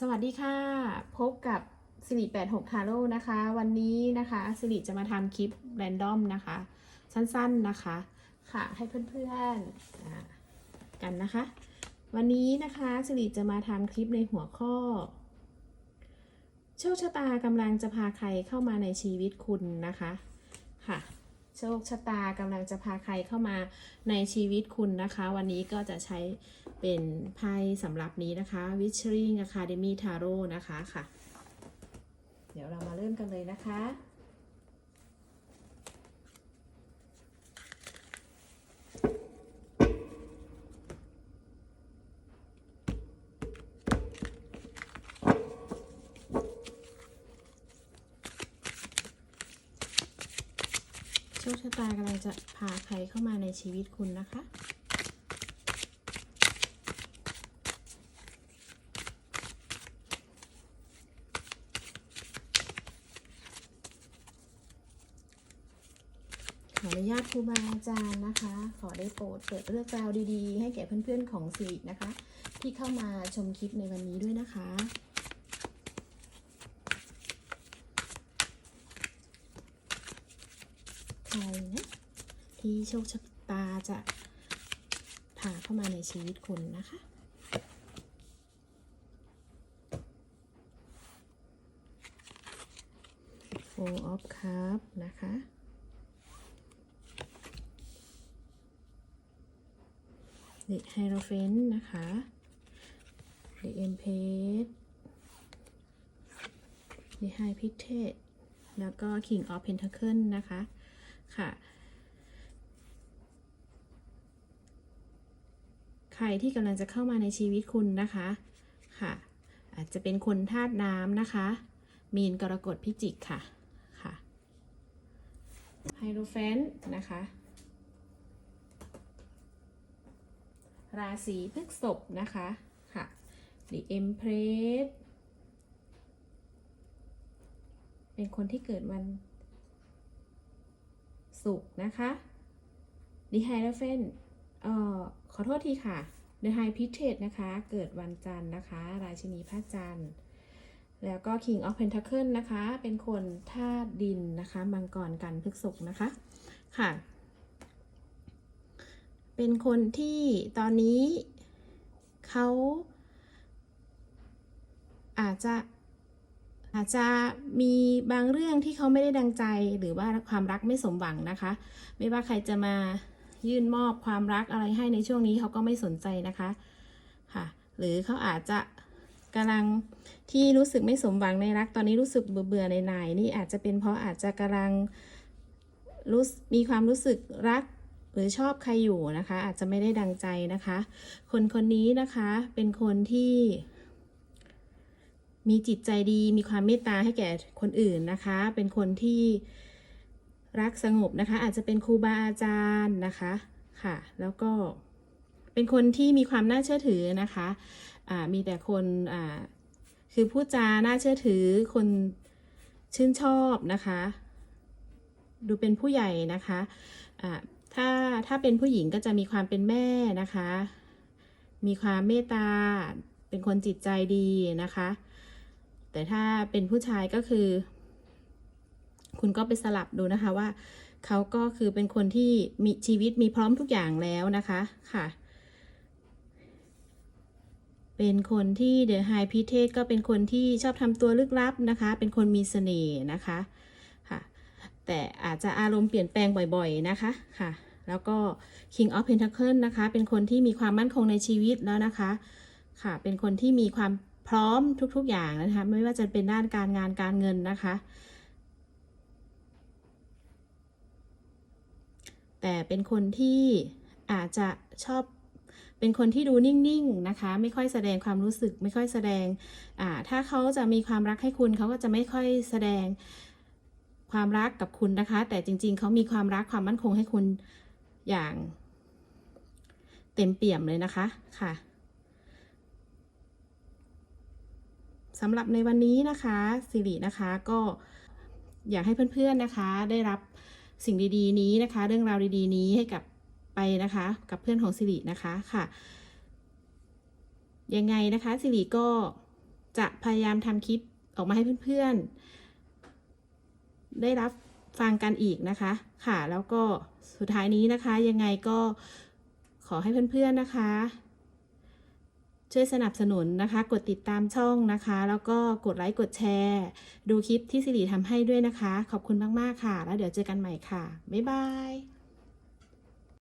สวัสดีค่ะ พบกับสิริ86ทาโร่นะคะ วันนี้นะคะสิริจะมาทำคลิปแรนดอมนะคะ สั้นๆนะคะ ค่ะให้เพื่อนๆกันนะคะ วันนี้นะคะสิริจะมาทำคลิปในหัวข้อ โชคชะตากำลังจะพาใครเข้ามาในชีวิตคุณนะคะค่ะโชคชะตากำลังจะพาใครเข้ามาในชีวิตคุณนะคะ วันนี้ก็จะใช้ เป็นไพ่สำหรับนี้นะคะ Witchering Academy Tarot นะคะค่ะ เดี๋ยวเรามาเริ่มกันเลยนะคะโชคชะตากำลังจะพาใครเข้ามาในชีวิตคุณนะคะ นุญาตครูบาอาจารย์นะคะ ขอได้โปรดเปิดเรื่องราวดีๆ ให้แก่เพื่อนๆของสิรินะคะ ที่เข้ามาชมคลิปในวันนี้ด้วยนะคะ ใครนะที่โชคชะตาจะพาเข้ามาในชีวิตคุณนะคะ Four of Cups นะคะ The Hierophant นะคะ The Empress The High Priestess แล้วก็ King of Pentacles นะคะ ค่ะ ใครที่กำลังจะเข้ามาในชีวิตคุณนะคะ ค่ะ อาจจะเป็นคนธาตุน้ำนะคะ มีนกรกฎพิจิกค่ะ ค่ะไฮโรแฟนนะคะ ราศีพฤษภนะคะค่ะ The Empress เป็นคนที่เกิดวันศุกร์นะคะ The Hierophant เอ่อขอโทษทีค่ะ The High Priestess นะคะ เกิดวันจันทร์นะคะ ราชินีพระจันทร์ แล้วก็ King of Pentacles นะคะ เป็นคนธาตุดินนะคะ มังกรกันพฤกษภนะคะ ค่ะ เป็นคนที่ตอนนี้เขาอาจจะอาจจะมีบางเรื่องที่เขาไม่ได้ดังใจหรือว่าความรักไม่สมหวังนะคะ ไม่ว่าใครจะมายื่นมอบความรักอะไรให้ในช่วงนี้เขาก็ไม่สนใจนะคะค่ะหรือเขาอาจจะกำลังที่รู้สึกไม่สมหวังในรัก ตอนนี้รู้สึกเบื่อเบื่อในในๆนี่อาจจะเป็นเพราะอาจจะกำลังรู้มีความรู้สึกรัก หรือชอบใครอยู่นะคะ อาจจะไม่ได้ดังใจนะคะ คนคนนี้นะคะเป็นคนที่ มีจิตใจดีมีความเมตตาให้แก่คนอื่นนะคะ เป็นคนที่รักสงบนะคะ อาจจะเป็นครูบาอาจารย์นะคะค่ะ แล้วก็เป็นคนที่มีความน่าเชื่อถือนะคะอ่ามีแต่คนอ่าคือพูดจาน่าเชื่อถือคนชื่นชอบนะคะ ดูเป็นผู้ใหญ่นะคะอ่า ถ้าถ้าเป็นผู้หญิงก็จะมีความเป็นแม่นะคะ มีความเมตตา เป็นคนจิตใจดีนะคะ แต่ถ้าเป็นผู้ชายก็คือ คุณก็ไปสลับดูนะคะว่าเขาก็คือเป็นคนที่มีชีวิตมีพร้อมทุกอย่างแล้วนะคะค่ะเป็นคนที่เดอะไฮพิเทสก็เป็นคนที่ชอบทำตัวลึกลับนะคะ เป็นคนมีเสน่ห์นะคะ แต่อาจจะอารมณ์เปลี่ยนแปลงบ่อยๆนะคะค่ะ แล้วก็ King of Pentacle นะคะ เป็นคนที่มีความมั่นคงในชีวิตแล้วนะคะค่ะ เป็นคนที่มีความพร้อมทุกๆอย่างนะคะ ไม่ว่าจะเป็นด้านการงานการเงินนะคะ แต่เป็นคนที่อาจจะชอบเป็นคนที่ดูนิ่งๆนะคะ ไม่ค่อยแสดงความรู้สึก ไม่ค่อยแสดงอ่าถ้าเขาจะมีความรักให้คุณเขาก็จะไม่ค่อยแสดง ความรักกับคุณนะคะ แต่จริง ๆ เขามีความรักความมั่นคงให้คุณอย่าง เต็มเปี่ยมเลยนะคะค่ะสำหรับในวันนี้นะคะสิรินะคะก็อยากให้เพื่อนๆนะคะ ได้รับสิ่งดีๆ นี้นะคะ เรื่องราวดีๆ นี้ให้กับไปนะคะ กับเพื่อนของสิรินะคะค่ะยังไงนะคะสิริก็จะพยายามทำคลิปออกมาให้เพื่อนๆ ได้รับฟังกันอีกนะคะ ค่ะ แล้วก็สุดท้ายนี้นะคะ ยังไงก็ขอให้เพื่อนๆนะคะ ช่วยสนับสนุนนะคะ กดติดตามช่องนะคะ แล้วก็กดไลค์กดแชร์ ดูคลิปที่สิริทำให้ด้วยนะคะ ขอบคุณมากๆค่ะ แล้วเดี๋ยวเจอกันใหม่ค่ะ บ๊ายบาย